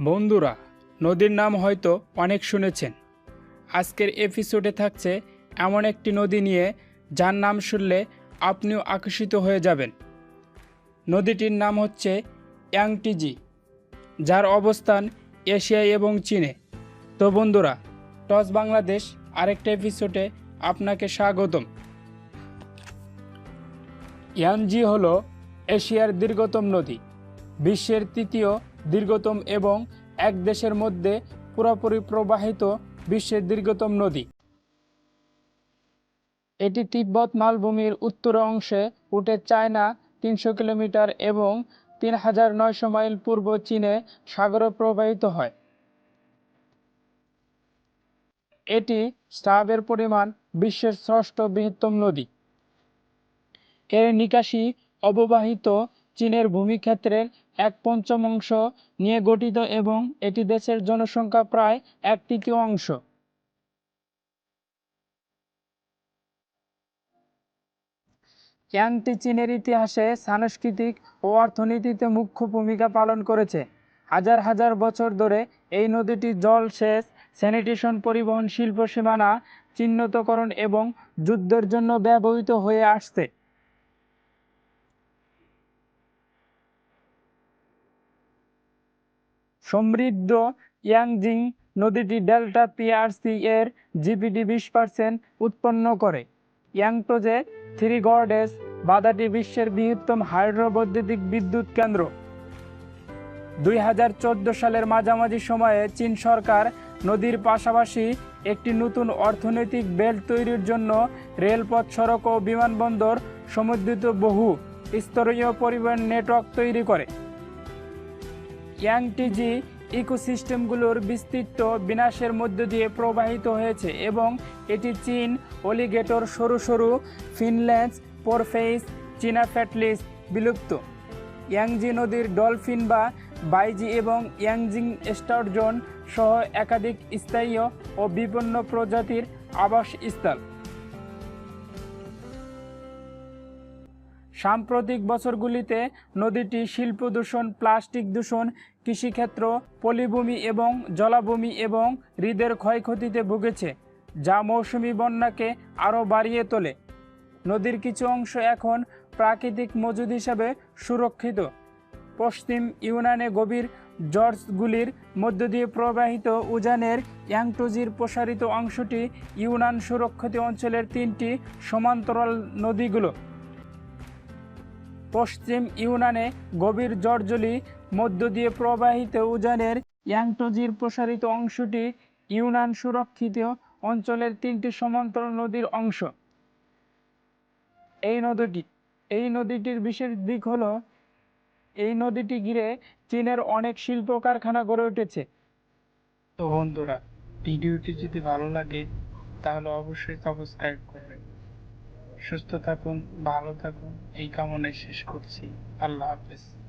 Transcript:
বন্ধুরা, নদীর নাম হয়তো অনেক শুনেছেন। আজকের এপিসোডে থাকছে এমন একটি নদী নিয়ে, যার নাম শুনলে আপনিও আকর্ষিত হয়ে যাবেন। নদীটির নাম হচ্ছে ইয়াংটিজি, যার অবস্থান এশিয়ায় এবং চীনে। তো বন্ধুরা, টস বাংলাদেশ আরেকটা এপিসোডে আপনাকে স্বাগতম। ইয়ানজি হলো এশিয়ার দীর্ঘতম নদী, বিশ্বের তৃতীয় দীর্ঘতম এবং এক দেশের মধ্যে পুরোপুরি প্রবাহিত বিশ্বের দীর্ঘতম নদী। এটি তিব্বত মালভূমির উত্তর অংশে উঠে চায়না তিনশো কিলোমিটার এবং তিন হাজার নয়শো মাইল পূর্ব চীনে সাগরে প্রবাহিত হয়। এটি স্রাবের পরিমাণ বিশ্বের ষষ্ঠ বৃহত্তম নদী। এর নিকাশি অববাহিত চীনের ভূমিক্ষেত্রের এক পঞ্চমাংশ নিয়ে গঠিত এবং এটি দেশের জনসংখ্যা প্রায় এক তৃতীয় অংশ। ইয়াংটি চীনের ইতিহাসে সাংস্কৃতিক ও অর্থনীতিতে মুখ্য ভূমিকা পালন করেছে। হাজার হাজার বছর ধরে এই নদীটি জল সেচ, স্যানিটেশন, পরিবহন, শিল্প সীমানা, চিহ্নিতকরণ এবং যুদ্ধের জন্য ব্যবহৃত হয়ে আসছে। সমৃদ্ধ ইয়াংজিং নদীটি ডেল্টা পিআরসি এর জিপিডি বিশ পার্সেন্ট উৎপন্ন করে। ইয়াংটোজে থ্রি গর্ডেস বাদাটি বিশ্বের বৃহত্তম হাইড্রো বৈদ্যুতিক বিদ্যুৎ কেন্দ্র। দুই হাজার চোদ্দ সালের মাঝামাঝি সময়ে চীন সরকার নদীর পাশাপাশি একটি নতুন অর্থনৈতিক বেল্ট তৈরির জন্য রেলপথ সড়ক ও বিমানবন্দর সমুদ্রিত বহু স্তরীয় পরিবহন নেটওয়ার্ক তৈরি করে। ইয়াংটিজি ইকোসিস্টেমগুলোর বিস্তৃত বিনাশের মধ্য দিয়ে প্রবাহিত হয়েছে এবং এটি চীন, অলিগেটর, সরু সরু, ফিনল্যান্ডস, পোরফেইস চীনা ফ্যাটলিস বিলুপ্ত। ইয়াংজি নদীর ডলফিন বা বাইজি এবং ইয়াংজিং স্টারজোন সহ একাধিক স্থায়ী ও বিপন্ন প্রজাতির আবাসস্থল। সাম্প্রতিক বছরগুলিতে নদীটি শিল্প দূষণ, প্লাস্টিক দূষণ, কৃষিক্ষেত্র, পলিভূমি এবং জলাভূমি এবং হ্রদের ক্ষয়ক্ষতিতে ভুগেছে, যা মৌসুমি বন্যাকে আরও বাড়িয়ে তোলে। নদীর কিছু অংশ এখন প্রাকৃতিক মজুদ হিসাবে সুরক্ষিত। পশ্চিম ইউনানে গভীর জর্জগুলির মধ্য দিয়ে প্রবাহিত উজানের ইয়াংটোজির প্রসারিত অংশটি ইউনান সুরক্ষিত অঞ্চলের তিনটি সমান্তরাল নদীগুলো। পশ্চিম ইউনানে গভীর জর্জলি মধ্য দিয়ে প্রবাহিত উজানের ইয়াংটোজির প্রসারিত অংশটি ইউনান সুরক্ষিত অঞ্চলের তিনটি সমান্তরাল নদীর অংশ। এই নদীটি, এই নদীটির বিশেষ দিক হলো, এই নদীটি ঘিরে চীনের অনেক শিল্প কারখানা গড়ে উঠেছে। তো বন্ধুরা, ভিডিওটি যদি ভালো লাগে, তাহলে অবশ্যই সাবস্ক্রাইব করবেন। সুস্থ থাকুন ভালো থাকুন। এই কামনায় শেষ করছি। আল্লাহ হাফেজ।